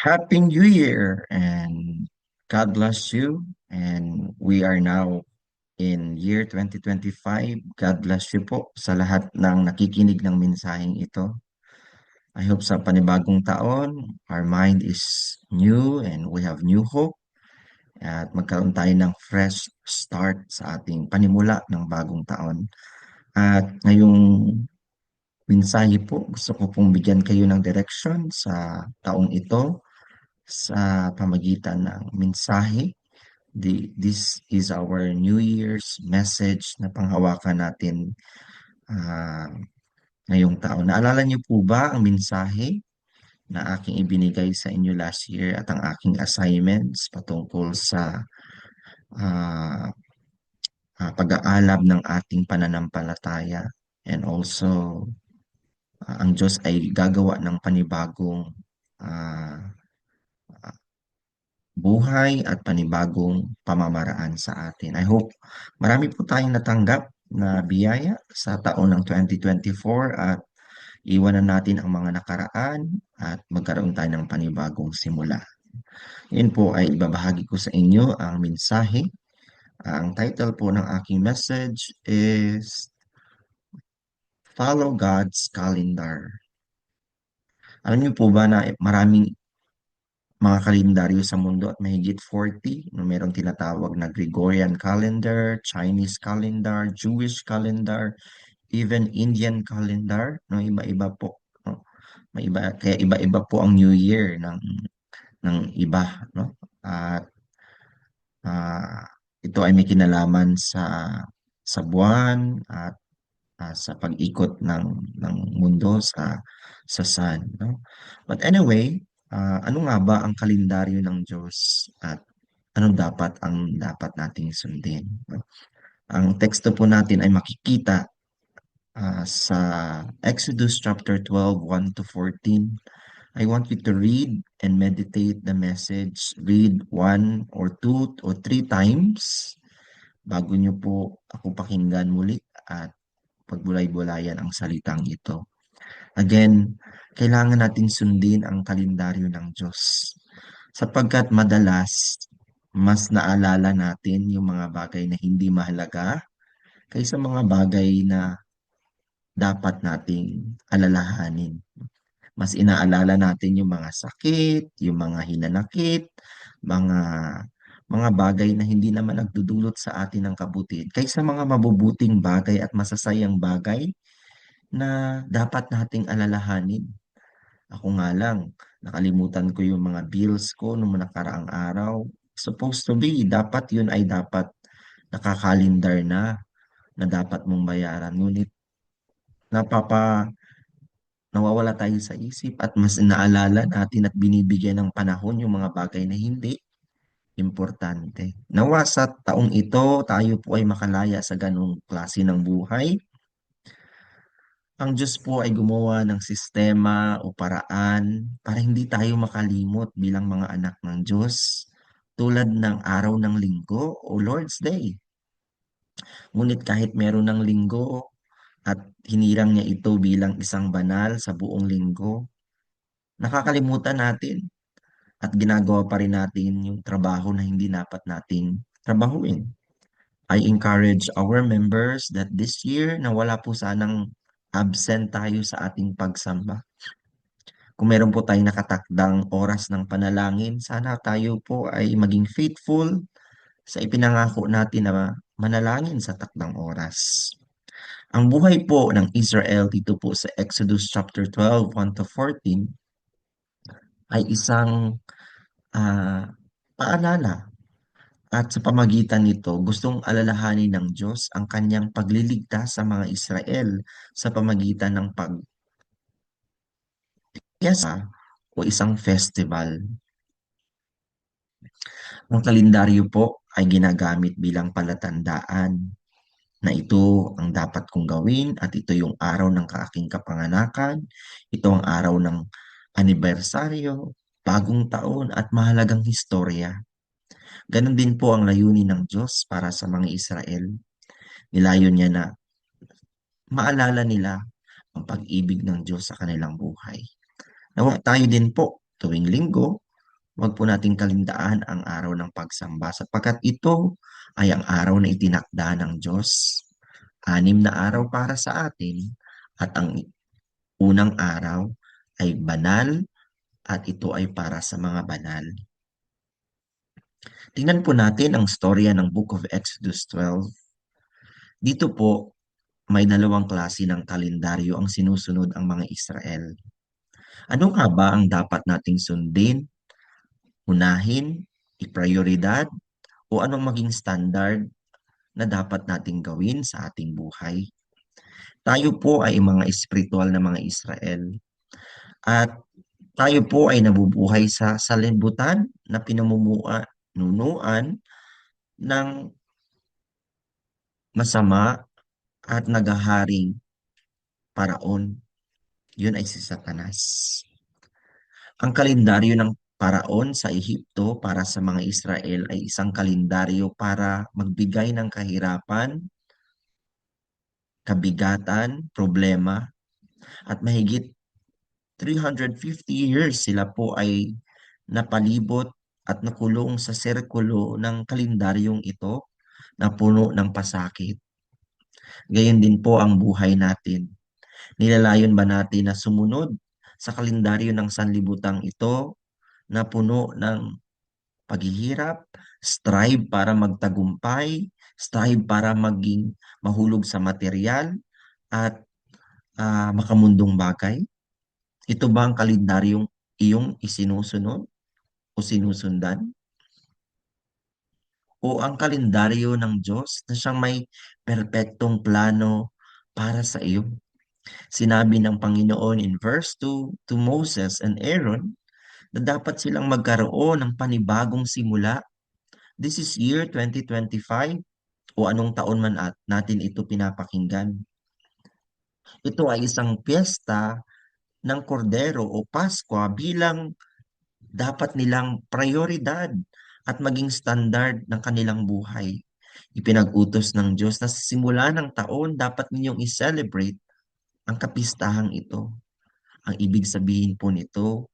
Happy New Year and God bless you. And we are now in year 2025. God bless you po sa lahat ng nakikinig ng mensaheng ito. I hope sa panibagong taon, our mind is new and we have new hope. At magkaroon tayo ng fresh start sa ating panimula ng bagong taon. At ngayong mensahe po, gusto ko pong bigyan kayo ng direction sa taong ito sa pamagitan ng mensahe. The, this is our New Year's message na panghawakan natin uh, ngayong taon. Naalala niyo po ba ang mensahe na aking ibinigay sa inyo last year at ang aking assignments patungkol sa uh, uh, pag-aalab ng ating pananampalataya and also uh, ang Diyos ay gagawa ng panibagong uh, buhay at panibagong pamamaraan sa atin. I hope marami po tayong natanggap na biyaya sa taon ng 2024 at iwanan natin ang mga nakaraan at magkaroon tayo ng panibagong simula. Yan po ay ibabahagi ko sa inyo ang mensahe. Ang title po ng aking message is Follow God's Calendar. Alam niyo po ba na maraming mga kalendaryo sa mundo at mahigit 40 no merong tinatawag na Gregorian calendar, Chinese calendar, Jewish calendar, even Indian calendar, no iba-iba po, no. May iba kaya iba-iba po ang New Year ng ng iba, no? At uh, ito ay may kinalaman sa sa buwan at uh, sa pag-ikot ng ng mundo sa sa sun, no? But anyway, uh, ano nga ba ang kalendaryo ng Diyos at anong dapat ang dapat nating sundin. Ang teksto po natin ay makikita uh, sa Exodus chapter 12, 1 to 14. I want you to read and meditate the message. Read one or two or three times bago nyo po ako pakinggan muli at pagbulay-bulayan ang salitang ito. Again, kailangan natin sundin ang kalendaryo ng Diyos. Sapagkat madalas, mas naalala natin yung mga bagay na hindi mahalaga kaysa mga bagay na dapat nating alalahanin. Mas inaalala natin yung mga sakit, yung mga hinanakit, mga mga bagay na hindi naman nagdudulot sa atin ng kabutihan kaysa mga mabubuting bagay at masasayang bagay na dapat nating alalahanin. Ako nga lang, nakalimutan ko yung mga bills ko nung nakaraang araw. Supposed to be, dapat yun ay dapat nakakalindar na na dapat mong bayaran. Ngunit napapa nawawala tayo sa isip at mas naalala natin at binibigyan ng panahon yung mga bagay na hindi importante. Nawa sa taong ito, tayo po ay makalaya sa ganong klase ng buhay ang Diyos po ay gumawa ng sistema o paraan para hindi tayo makalimot bilang mga anak ng Diyos tulad ng araw ng linggo o Lord's Day. Ngunit kahit meron ng linggo at hinirang niya ito bilang isang banal sa buong linggo, nakakalimutan natin at ginagawa pa rin natin yung trabaho na hindi dapat nating trabahuin. I encourage our members that this year na wala po sanang absent tayo sa ating pagsamba. Kung meron po tayong nakatakdang oras ng panalangin, sana tayo po ay maging faithful sa ipinangako natin na manalangin sa takdang oras. Ang buhay po ng Israel dito po sa Exodus chapter 12, 1 to 14 ay isang uh, paalala at sa pamagitan nito, gustong alalahanin ng Diyos ang kanyang pagliligtas sa mga Israel sa pamagitan ng pag piyesa o isang festival. Ang kalendaryo po ay ginagamit bilang palatandaan na ito ang dapat kong gawin at ito yung araw ng aking kapanganakan, ito ang araw ng anibersaryo, bagong taon at mahalagang historya. Ganon din po ang layunin ng Diyos para sa mga Israel. Nilayon niya na maalala nila ang pag-ibig ng Diyos sa kanilang buhay. Nawa tayo din po tuwing linggo Huwag po nating kalindaan ang araw ng pagsamba sapagkat ito ay ang araw na itinakda ng Diyos. Anim na araw para sa atin at ang unang araw ay banal at ito ay para sa mga banal. Tingnan po natin ang storya ng Book of Exodus 12. Dito po, may dalawang klase ng kalendaryo ang sinusunod ang mga Israel. Ano nga ba ang dapat nating sundin, unahin, iprioridad, o anong maging standard na dapat nating gawin sa ating buhay? Tayo po ay mga espiritual na mga Israel. At tayo po ay nabubuhay sa salibutan na pinamumuan nunuan ng masama at nagaharing paraon. Yun ay si Satanas. Ang kalendaryo ng paraon sa Ehipto para sa mga Israel ay isang kalendaryo para magbigay ng kahirapan, kabigatan, problema, at mahigit 350 years sila po ay napalibot at nakulong sa sirkulo ng kalendaryong ito na puno ng pasakit. Gayon din po ang buhay natin. Nilalayon ba natin na sumunod sa kalendaryo ng sanlibutang ito na puno ng paghihirap, strive para magtagumpay, strive para maging mahulog sa material at uh, makamundong bagay? Ito ba ang kalendaryong iyong isinusunod o sinusundan? O ang kalendaryo ng Diyos na siyang may perpektong plano para sa iyo? Sinabi ng Panginoon in verse 2 to Moses and Aaron na dapat silang magkaroon ng panibagong simula. This is year 2025 o anong taon man at natin ito pinapakinggan. Ito ay isang piyesta ng kordero o Pasko bilang dapat nilang prioridad at maging standard ng kanilang buhay. Ipinag-utos ng Diyos na sa simula ng taon dapat ninyong i-celebrate ang kapistahang ito. Ang ibig sabihin po nito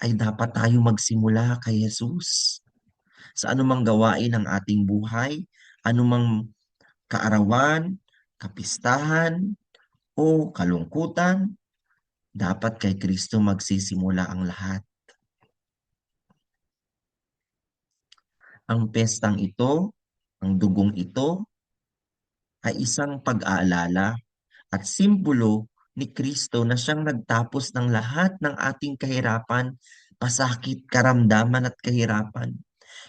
ay dapat tayo magsimula kay Jesus. Sa anumang gawain ng ating buhay, anumang kaarawan, kapistahan, o kalungkutan, dapat kay Kristo magsisimula ang lahat. Ang pestang ito, ang dugong ito, ay isang pag-aalala at simbolo ni Kristo na siyang nagtapos ng lahat ng ating kahirapan, pasakit, karamdaman at kahirapan.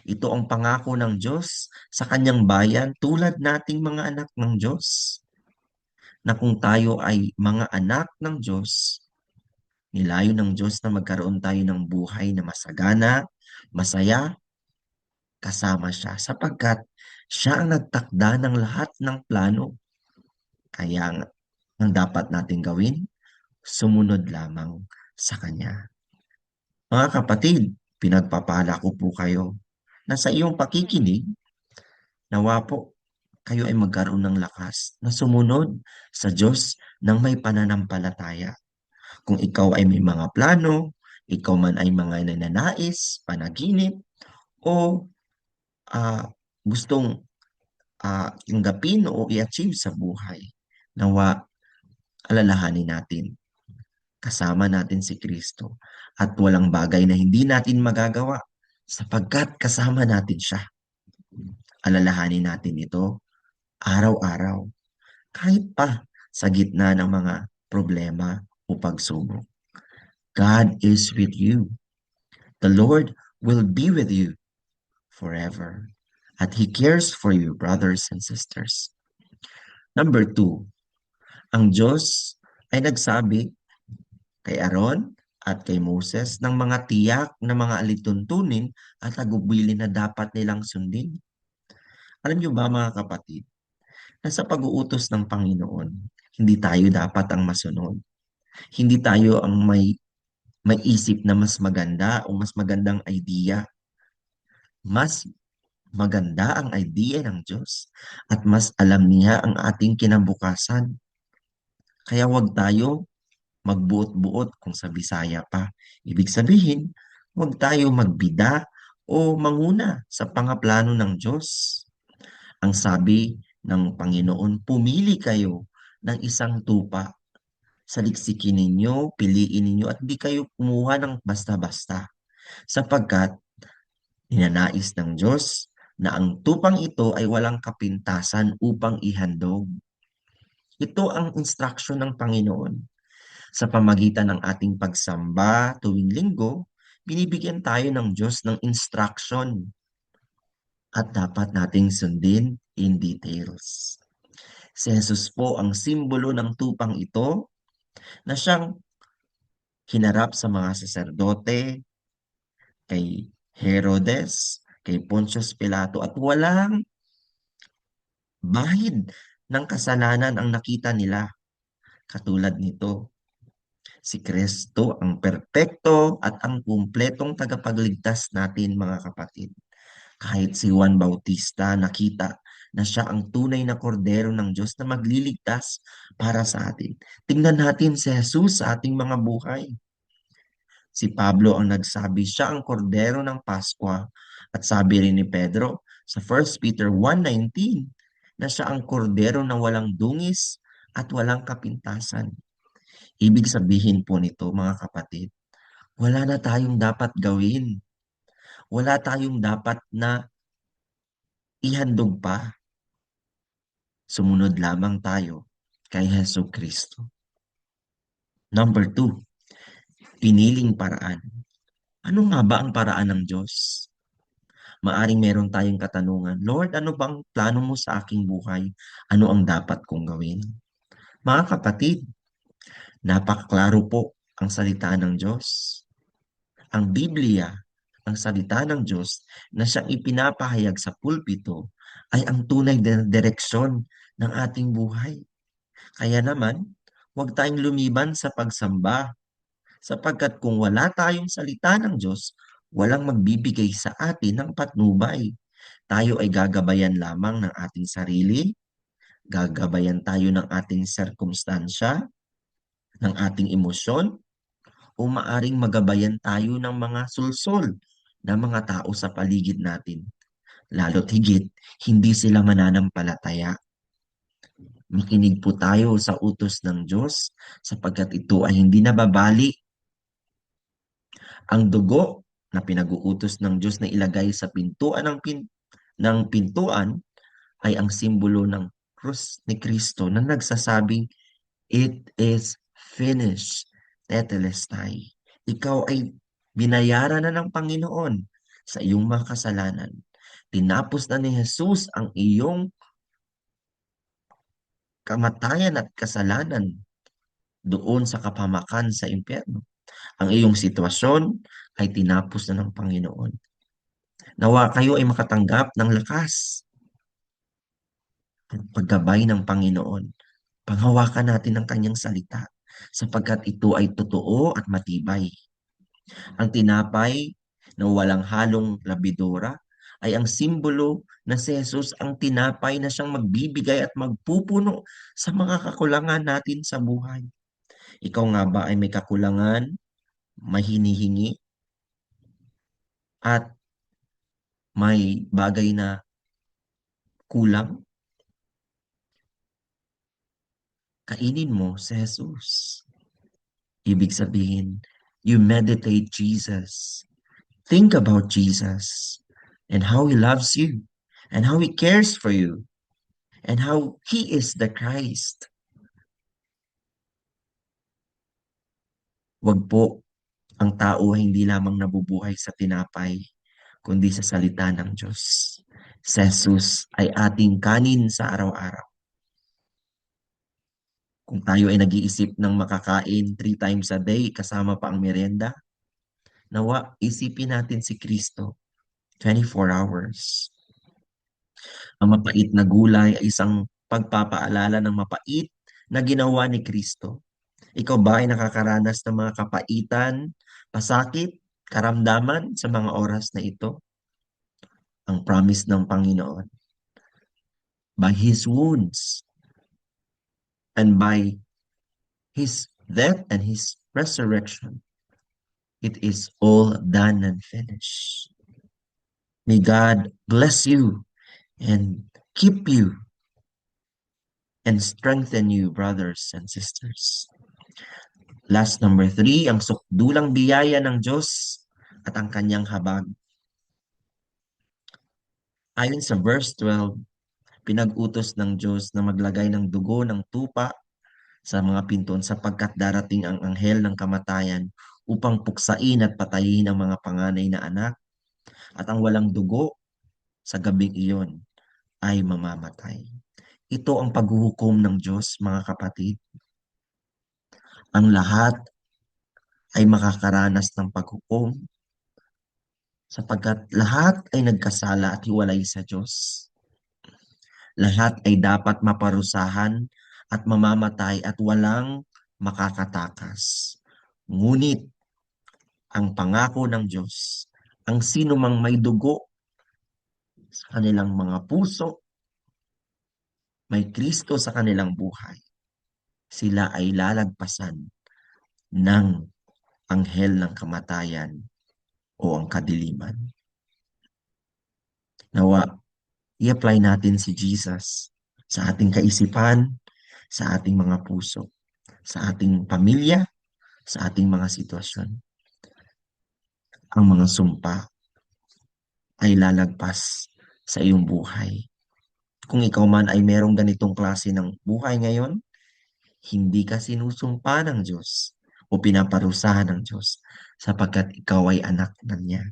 Ito ang pangako ng Diyos sa kanyang bayan tulad nating mga anak ng Diyos. Na kung tayo ay mga anak ng Diyos, Nilayo ng Diyos na magkaroon tayo ng buhay na masagana, masaya, kasama siya sapagkat siya ang nagtakda ng lahat ng plano. Kaya ang dapat natin gawin, sumunod lamang sa Kanya. Mga kapatid, pinagpapala ko po kayo na sa iyong pakikinig, nawa po kayo ay magkaroon ng lakas na sumunod sa Diyos ng may pananampalataya kung ikaw ay may mga plano, ikaw man ay mga nananais, panaginip, o uh, gustong uh, tanggapin o i-achieve sa buhay, nawa alalahanin natin. Kasama natin si Kristo at walang bagay na hindi natin magagawa sapagkat kasama natin siya. Alalahanin natin ito araw-araw kahit pa sa gitna ng mga problema o pagsubok. God is with you. The Lord will be with you forever. At He cares for you, brothers and sisters. Number two, ang Diyos ay nagsabi kay Aaron at kay Moses ng mga tiyak na mga alituntunin at agubilin na dapat nilang sundin. Alam niyo ba mga kapatid, na sa pag-uutos ng Panginoon, hindi tayo dapat ang masunod. Hindi tayo ang may may isip na mas maganda o mas magandang idea. Mas maganda ang idea ng Diyos at mas alam niya ang ating kinabukasan. Kaya wag tayo magbuot-buot kung sa Bisaya pa. Ibig sabihin, Huwag tayo magbida o manguna sa pangaplano ng Diyos. Ang sabi ng Panginoon, pumili kayo ng isang tupa. Saliksikin ninyo, piliin ninyo at di kayo kumuha ng basta-basta. Sapagkat ninanais ng Diyos na ang tupang ito ay walang kapintasan upang ihandog. Ito ang instruction ng Panginoon. Sa pamagitan ng ating pagsamba tuwing linggo, binibigyan tayo ng Diyos ng instruction at dapat nating sundin in details. Si Jesus po ang simbolo ng tupang ito na siyang hinarap sa mga saserdote, kay Herodes, kay Pontius Pilato at walang bahid ng kasalanan ang nakita nila. Katulad nito, si Kristo ang perpekto at ang kumpletong tagapagligtas natin mga kapatid. Kahit si Juan Bautista nakita na siya ang tunay na kordero ng Diyos na magliligtas para sa atin. Tingnan natin si Jesus sa ating mga buhay. Si Pablo ang nagsabi siya ang kordero ng Paskwa at sabi rin ni Pedro sa 1 Peter 1.19 na siya ang kordero na walang dungis at walang kapintasan. Ibig sabihin po nito mga kapatid, wala na tayong dapat gawin. Wala tayong dapat na ihandog pa. Sumunod lamang tayo kay Heso Kristo. Number two, piniling paraan. Ano nga ba ang paraan ng Diyos? Maaring meron tayong katanungan, Lord, ano bang plano mo sa aking buhay? Ano ang dapat kong gawin? Mga kapatid, napakaklaro po ang salita ng Diyos. Ang Biblia, ang salita ng Diyos na siyang ipinapahayag sa pulpito ay ang tunay na direksyon ng ating buhay. Kaya naman, huwag tayong lumiban sa pagsamba sapagkat kung wala tayong salita ng Diyos, walang magbibigay sa atin ng patnubay. Tayo ay gagabayan lamang ng ating sarili, gagabayan tayo ng ating sirkumstansya, ng ating emosyon, o maaring magabayan tayo ng mga sulsol ng mga tao sa paligid natin. Lalo't higit, hindi sila mananampalataya. Makinig po tayo sa utos ng Diyos sapagkat ito ay hindi nababali. Ang dugo na pinag-uutos ng Diyos na ilagay sa pintuan ng, pin ng pintuan ay ang simbolo ng krus ni Kristo na nagsasabing, It is finished, tetelestai. Ikaw ay binayaran na ng Panginoon sa iyong mga kasalanan. Tinapos na ni Jesus ang iyong kamatayan at kasalanan doon sa kapamakan sa impyerno. Ang iyong sitwasyon ay tinapos na ng Panginoon. Nawa kayo ay makatanggap ng lakas. Paggabay ng Panginoon. Panghawakan natin ang kanyang salita sapagkat ito ay totoo at matibay. Ang tinapay na walang halong labidora ay ang simbolo na si Jesus ang tinapay na siyang magbibigay at magpupuno sa mga kakulangan natin sa buhay. Ikaw nga ba ay may kakulangan, may hinihingi, at may bagay na kulang? Kainin mo si Jesus. Ibig sabihin, you meditate Jesus. Think about Jesus and how He loves you and how He cares for you and how He is the Christ. Wag po ang tao hindi lamang nabubuhay sa tinapay, kundi sa salita ng Diyos. Si Jesus ay ating kanin sa araw-araw. Kung tayo ay nag-iisip ng makakain three times a day kasama pa ang merienda, nawa isipin natin si Kristo 24 hours. Ang mapait na gulay ay isang pagpapaalala ng mapait na ginawa ni Kristo. Ikaw ba ay nakakaranas ng mga kapaitan, pasakit, karamdaman sa mga oras na ito? Ang promise ng Panginoon. By His wounds and by His death and His resurrection, It is all done and finished. May God bless you and keep you and strengthen you, brothers and sisters. Last number three, ang sukdulang biyaya ng Diyos at ang kanyang habag. Ayon sa verse 12, pinag-utos ng Diyos na maglagay ng dugo ng tupa sa mga pinton sapagkat darating ang anghel ng kamatayan upang puksain at patayin ang mga panganay na anak at ang walang dugo sa gabing iyon ay mamamatay. Ito ang paghuhukom ng Diyos, mga kapatid. Ang lahat ay makakaranas ng paghukom sapagkat lahat ay nagkasala at hiwalay sa Diyos. Lahat ay dapat maparusahan at mamamatay at walang makakatakas. Ngunit ang pangako ng Diyos, ang sino mang may dugo sa kanilang mga puso, may Kristo sa kanilang buhay, sila ay lalagpasan ng anghel ng kamatayan o ang kadiliman. Nawa, i-apply natin si Jesus sa ating kaisipan, sa ating mga puso, sa ating pamilya, sa ating mga sitwasyon. Ang mga sumpa ay lalagpas sa iyong buhay. Kung ikaw man ay merong ganitong klase ng buhay ngayon, hindi ka sinusumpa ng Diyos o pinaparusahan ng Diyos sapagkat ikaw ay anak na niya.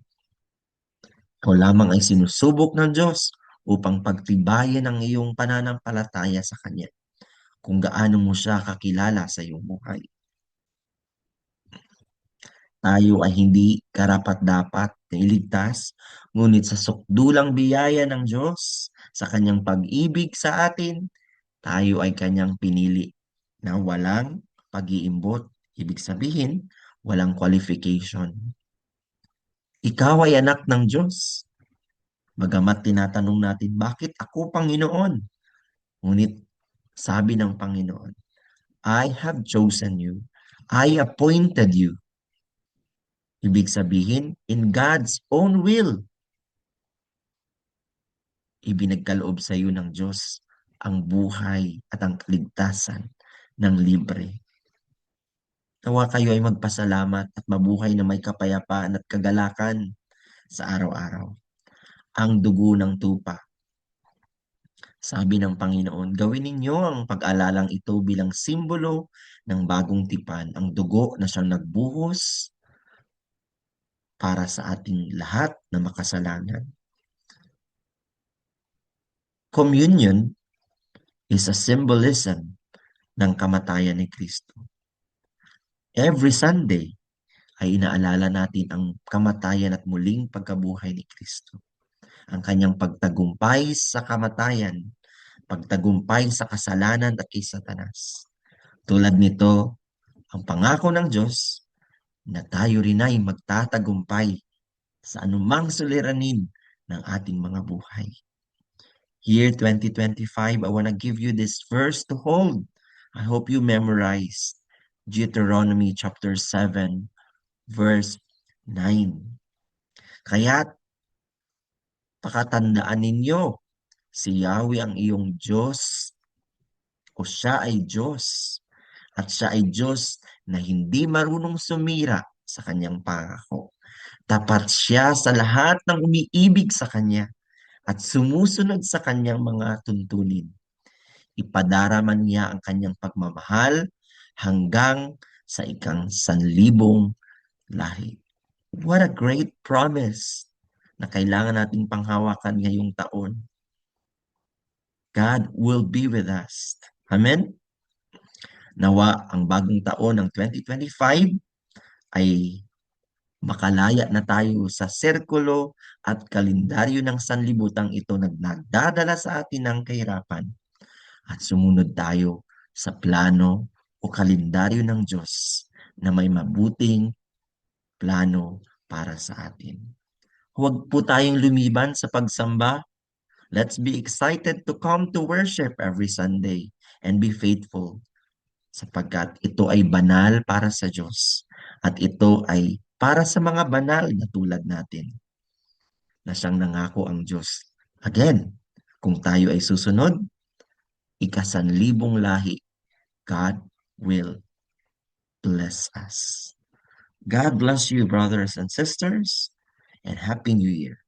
Ikaw lamang ay sinusubok ng Diyos upang pagtibayan ang iyong pananampalataya sa Kanya kung gaano mo siya kakilala sa iyong buhay. Tayo ay hindi karapat-dapat na iligtas, ngunit sa sukdulang biyaya ng Diyos, sa Kanyang pag-ibig sa atin, tayo ay Kanyang pinili na walang pag-iimbot Ibig sabihin, walang qualification. Ikaw ay anak ng Diyos. Magamat tinatanong natin, bakit ako Panginoon? Ngunit sabi ng Panginoon, I have chosen you. I appointed you. Ibig sabihin, in God's own will, ibinagkaloob sa iyo ng Diyos ang buhay at ang kaligtasan ng libre. Nawa kayo ay magpasalamat at mabuhay na may kapayapaan at kagalakan sa araw-araw. Ang dugo ng tupa. Sabi ng Panginoon, gawin ninyo ang pag-alalang ito bilang simbolo ng bagong tipan, ang dugo na siyang nagbuhos para sa ating lahat na makasalanan. Communion is a symbolism ng kamatayan ni Kristo every Sunday ay inaalala natin ang kamatayan at muling pagkabuhay ni Kristo. Ang kanyang pagtagumpay sa kamatayan, pagtagumpay sa kasalanan at kay Satanas. Tulad nito, ang pangako ng Diyos na tayo rin ay magtatagumpay sa anumang suliranin ng ating mga buhay. Year 2025, I want to give you this verse to hold. I hope you memorize Deuteronomy chapter 7 verse 9. Kaya pakatandaan ninyo si Yahweh ang iyong Diyos o siya ay Diyos at siya ay Diyos na hindi marunong sumira sa kanyang pangako. Tapat siya sa lahat ng umiibig sa kanya at sumusunod sa kanyang mga tuntunin. Ipadaraman niya ang kanyang pagmamahal hanggang sa ikang sanlibong lahi. What a great promise na kailangan nating panghawakan ngayong taon. God will be with us. Amen? Nawa ang bagong taon ng 2025 ay makalaya na tayo sa sirkulo at kalendaryo ng sanlibutang ito na nagdadala sa atin ng kahirapan at sumunod tayo sa plano o kalendaryo ng Diyos na may mabuting plano para sa atin. Huwag po tayong lumiban sa pagsamba. Let's be excited to come to worship every Sunday and be faithful sapagkat ito ay banal para sa Diyos at ito ay para sa mga banal na tulad natin na siyang nangako ang Diyos. Again, kung tayo ay susunod, ikasanlibong lahi, God will bless us. God bless you, brothers and sisters, and Happy New Year.